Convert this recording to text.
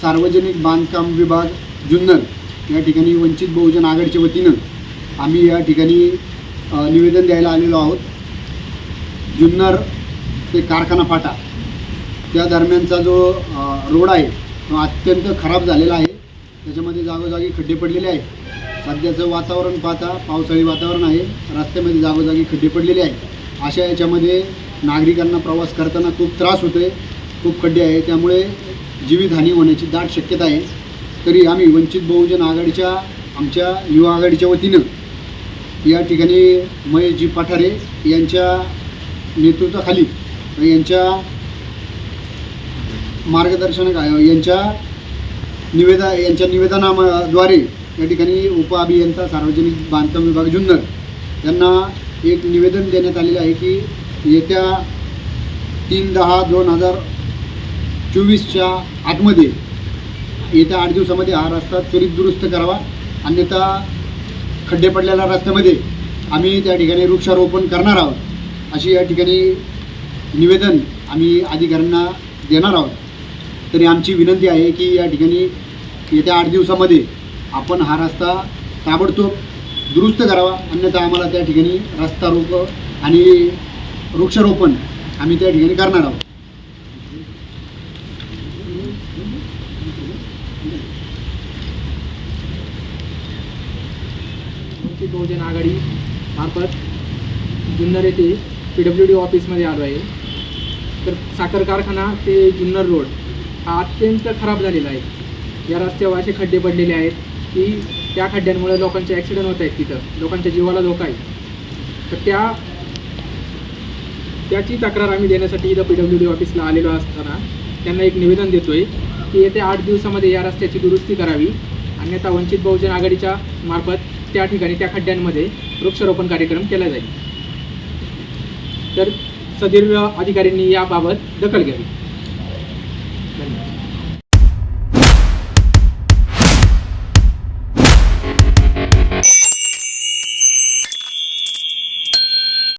सार्वजनिक बांधकाम विभाग जुन्नर. या ठिकाणी वंचित बहुजन आघाडीच्या वतीनं आम्ही या ठिकाणी निवेदन द्यायला आलेलो आहोत. जुन्नर ते कारखाना फाटा त्या दरम्यानचा जो रोड आहे तो अत्यंत खराब झालेला आहे. त्याच्यामध्ये जागोजागी खड्डे पडलेले आहेत. सध्याचं वातावरण पाहता पावसाळी वातावरण आहे. रस्त्यामध्ये जागोजागी खड्डे पडलेले आहेत. अशा याच्यामध्ये नागरिकांना प्रवास करताना खूप त्रास होतो आहे खूप खड्डे आहे त्यामुळे जीवितहानी होण्याची दाट शक्यता आहे. तरी आम्ही वंचित बहुजन आघाडीच्या आमच्या युवा आघाडीच्या वतीनं या ठिकाणी महेशजी पठारे यांच्या नेतृत्वाखाली यांच्या मार्गदर्शन यांच्या निवेदा यांच्या निवेदनाद्वारे या ठिकाणी उप अभियंता सार्वजनिक बांधकाम विभाग जुन्नर यांना एक निवेदन देण्यात आलेलं आहे की येत्या तीन दहा दोन हजार चोवीसच्या आतमध्ये येत्या आठ दिवसामध्ये हा रस्ता त्वरित दुरुस्त करावा. अन्यथा खड्डे पडलेल्या रस्त्यामध्ये आम्ही त्या ठिकाणी वृक्षारोपण करणार आहोत. अशी या ठिकाणी निवेदन आम्ही अधिकाऱ्यांना देणार आहोत. तरी आमची विनंती आहे की या ठिकाणी येत्या आठ दिवसामध्ये आपण हा रस्ता ताबडतोब दुरुस्त करावा. अन्यथा आम्हाला त्या ठिकाणी रस्ता रोप आणि वृक्षारोपण आम्ही त्या ठिकाणी करणार आहोत. वंचित बहुजन आघाडी मार्फत जुन्नर येथे पी डब्ल्यू डी ऑफिसमध्ये आलो आहे. तर साखर कारखाना ते जुन्नर रोड हा अत्यंत खराब झालेला आहे. या रस्त्यावर असे खड्डे पडलेले आहेत की त्या खड्ड्यांमुळे लोकांचे ॲक्सिडेंट होत आहेत तिथं. लोकांच्या जीवाला धोका आहे. तर त्या त्याची तक्रार आम्ही देण्यासाठी इथं पी डब्ल्यू डी ऑफिसला आलेलो असताना त्यांना एक निवेदन देतो आहे की येत्या आठ दिवसामध्ये या रस्त्याची दुरुस्ती करावी. अन्यथा वंचित बहुजन आघाडीच्या मार्फत त्या ठिकाणी त्या खड्ड्यांमध्ये वृक्षारोपण कार्यक्रम केला जाईल. तर सदीर्घ अधिकाऱ्यांनी याबाबत दखल घ्यावी. धन्यवाद.